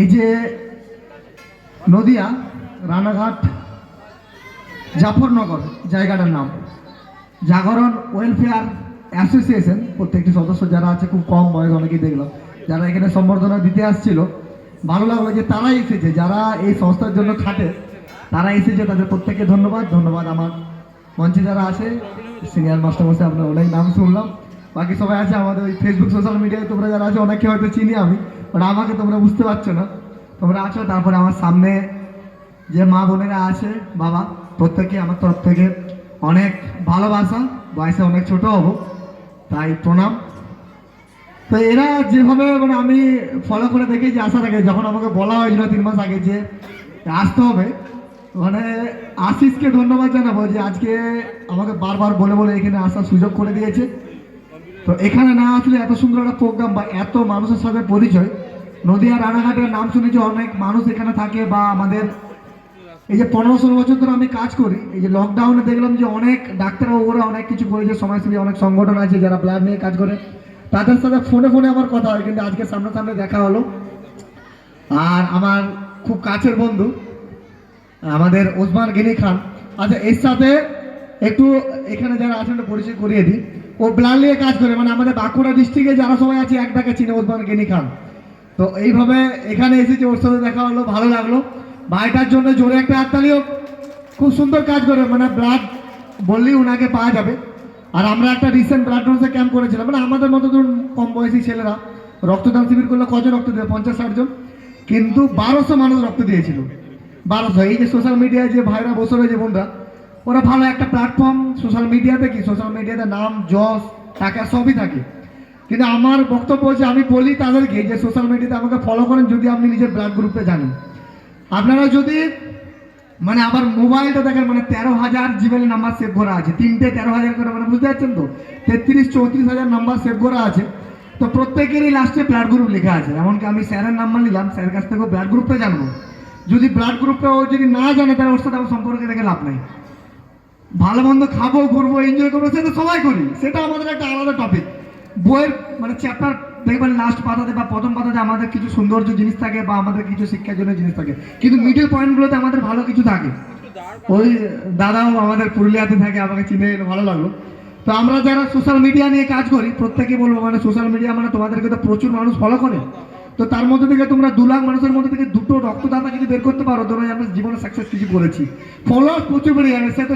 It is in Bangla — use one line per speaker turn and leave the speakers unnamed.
এই যে নদিয়া, রানাঘাট, জাফরনগর জায়গাটার নাম। জাগরণ ওয়েলফেয়ার অ্যাসোসিয়েশন, প্রত্যেকটি সদস্য যারা আছে, খুব কম বয়স, অনেকেই দেখলাম, যারা এখানে সম্বর্ধনা দিতে আসছিল। ভালো লাগল যে তারাই এসেছে, যারা এই সংস্থার জন্য খাটে, তারা এসেছে, তাদের প্রত্যেককে ধন্যবাদ। ধন্যবাদ আমার মঞ্চে যারা আছে, সিনিয়র মাস্টারমশাই, আপনার অনেক নাম শুনলাম। বাকি সবাই আছে আমাদের ওই ফেসবুক সোশ্যাল মিডিয়ায় তোমরা যারা আছে অনেকে হয়তো চিনি আমি। বাট আমাকে তোমরা বুঝতে পারছ না। তোমরা আছো, তারপরে আমার সামনে যে মা বোনেরা আছে, বাবা, প্রত্যেকে, আমার তরফ থেকে অনেক ভালোবাসা, বয়সে অনেক ছোট হব, তাই প্রণাম। তো এরা যেভাবে মানে আমি ফলো করে দেখি যে আসার আগে, যখন আমাকে বলা হয়েছিল তিন মাস আগে যে আসতে হবে মানে আশিসকে ধন্যবাদ জানাব যে আজকে আমাকে বারবার বলে বলে এখানে আসার সুযোগ করে দিয়েছে। তো এখানে না আসলে এত সুন্দর একটা প্রোগ্রাম বা এত মানুষের সাথে পরিচয়, নদীয়া রানাঘাটের নাম শুনেছি অনেক মানুষ এখানে থাকে বা আমাদের এই যে পনেরো ষোলো বছর ধরে আমি কাজ করি, এই যে লকডাউনে দেখলাম যে অনেক ডাক্তারবাবুরা অনেক কিছু করেছে, সমাজসেবী অনেক সংগঠন আছে যারা ব্লাড নিয়ে কাজ করে। তাদের সাথে ফোনে ফোনে আমার কথা হয়, কিন্তু আজকে সামনাসামনি দেখা হলো। আর আমার খুব কাছের বন্ধু, আমাদের ওসমান গিনি খান। আচ্ছা এর সাথে একটু এখানে যারা আছেন পরিচয় করিয়ে দিই। ও ব্লাড নিয়ে কাজ করে মানে আমাদের বাঁকুড়া ডিস্ট্রিক্টে যারা সবাই আছে, এক ডাকে চিনে ওসমান গিনি খান। তো এইভাবে এখানে এসেছে, ওর সাথে দেখা হলো, ভালো লাগল। ভাইটার জন্য জোরে একটা হাততালি হোক। খুব সুন্দর কাজ করে মানে ব্লাড বললেই ওনাকে পাওয়া যাবে। আর আমরা একটা রিসেন্ট ব্লাড ডোনেশন ক্যাম্প করেছিলাম মানে আমাদের মতো ধরুন কম বয়সী ছেলেরা, রক্তদান শিবির করলে কজন রক্ত দেবে? পঞ্চাশ, ষাট জন। কিন্তু বারোশো মানুষ রক্ত দিয়েছিল। বারোশো। এই যে সোশ্যাল মিডিয়ায় যে ভাইরা বসে রয়েছে বোনরা ওরা ভালো একটা প্ল্যাটফর্ম সোশ্যাল মিডিয়াতে কি? সোশ্যাল মিডিয়াতে নাম, যশ, টাকা সবই থাকে। কিন্তু আমার বক্তব্য হচ্ছে, আমি বলি তাদেরকে যে সোশ্যাল মিডিয়াতে আমাকে ফলো করেন যদি আপনি নিজের ব্লাড গ্রুপে জানেন। আপনারা যদি মানে আবার মোবাইলটা দেখেন মানে তেরো হাজার জিমেল নাম্বার সেভ করা আছে। তিনটে তেরো হাজার করে মানে বুঝতে পারছেন তো? তেত্রিশ, চৌত্রিশ হাজার নাম্বার সেভ করা আছে। তো প্রত্যেকেরই লাস্টে ব্লাড গ্রুপ লেখা আছে। এমনকি আমি স্যারের নাম্বার নিলাম, স্যারের কাছ থেকেও ব্লাড গ্রুপটা জানব। যদি ব্লাড গ্রুপটা ও যদি না জানে, তাহলে ওর সাথে আমার সম্পর্কে রেখে লাভ নাই। ভালো মন্দ খাব ঘুরবো এনজয় করব সেটা সবাই করি। সেটা আমাদের একটা আলাদা টপিক বইয়ের মানে চ্যাপ্টার দেখবেন লাস্ট পাতাতে বা প্রথম পাতাতে আমাদের কিছু সৌন্দর্য জিনিস থাকে বা আমাদের কিছু শিক্ষার জন্য জিনিস থাকে। কিন্তু মিডিল পয়েন্টগুলোতে আমাদের ভালো কিছু থাকে। ওই দাদাও আমাদের পুরুলিয়াতে থাকে আমাকে চিনে ভালো লাগল। তো আমরা যারা সোশ্যাল মিডিয়া নিয়ে কাজ করি প্রত্যেকে বলব মানে সোশ্যাল মিডিয়া মানে তোমাদেরকে তো প্রচুর মানুষ ফলো করে। তো তার মধ্যে থেকে তোমরা দু লাখ মানুষের মধ্যে থেকে দুটো রক্তদাতা যদি বের করতে পারো তোমরা আমরা জীবনে সাকসেস কিছু করেছি। ফলোয়ার প্রচুর বেড়ে যাবে সে তো